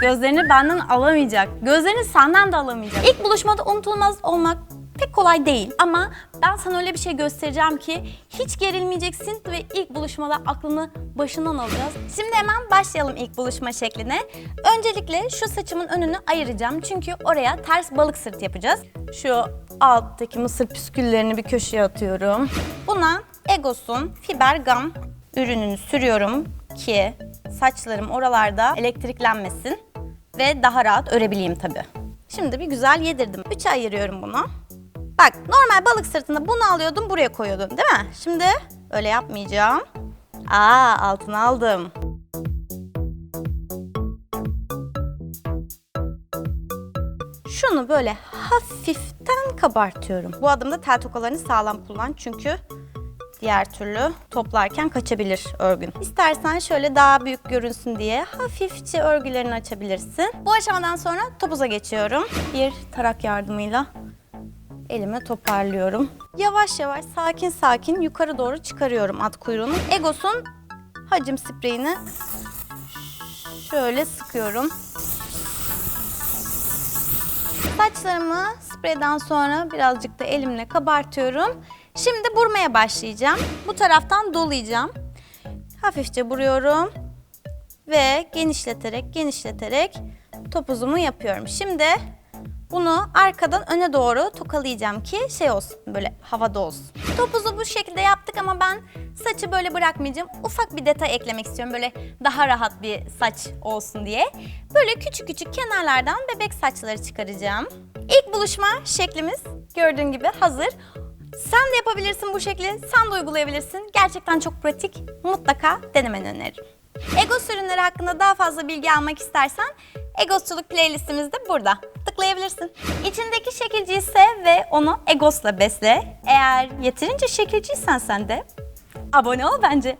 Gözlerini benden alamayacak. Gözlerini senden de alamayacak. İlk buluşmada unutulmaz olmak pek kolay değil ama ben sana öyle bir şey göstereceğim ki hiç gerilmeyeceksin ve ilk buluşmada aklını başından alacağız. Şimdi hemen başlayalım ilk buluşma şekline. Öncelikle şu saçımın önünü ayıracağım çünkü oraya ters balık sırt yapacağız. Şu alttaki mısır püsküllerini bir köşeye atıyorum. Buna Egos'un Fiber Gum ürününü sürüyorum ki saçlarım oralarda elektriklenmesin ve daha rahat örebileyim tabii. Şimdi bir güzel yedirdim. Üçe ayırıyorum bunu. Bak normal balık sırtında bunu alıyordum buraya koyuyordum değil mi? Şimdi öyle yapmayacağım. Aa altına aldım. Şunu böyle hafiften kabartıyorum. Bu adımda tel tokalarını sağlam kullan çünkü diğer türlü toplarken kaçabilir örgün. İstersen şöyle daha büyük görünsün diye hafifçe örgülerini açabilirsin. Bu aşamadan sonra topuza geçiyorum. Bir tarak yardımıyla elime toparlıyorum. Yavaş yavaş sakin sakin yukarı doğru çıkarıyorum at kuyruğunu. Egos'un hacim spreyini şöyle sıkıyorum. Saçlarımı spreyden sonra birazcık da elimle kabartıyorum. Şimdi burmaya başlayacağım. Bu taraftan dolayacağım. Hafifçe vuruyorum ve genişleterek genişleterek topuzumu yapıyorum. Şimdi bunu arkadan öne doğru tokalayacağım ki şey olsun böyle havada olsun. Topuzu bu şekilde yaptık ama ben saçı böyle bırakmayacağım. Ufak bir detay eklemek istiyorum böyle daha rahat bir saç olsun diye. Böyle küçük küçük kenarlardan bebek saçları çıkaracağım. İlk buluşma şeklimiz gördüğün gibi hazır. Sen de yapabilirsin bu şekli, sen de uygulayabilirsin. Gerçekten çok pratik, mutlaka denemeni öneririm. Egos ürünleri hakkında daha fazla bilgi almak istersen Egosçuluk playlistimiz de burada. Tıklayabilirsin. İçindeki şekilciyi sev ve onu Egos'la besle. Eğer yeterince şekilciysen sen de abone ol bence.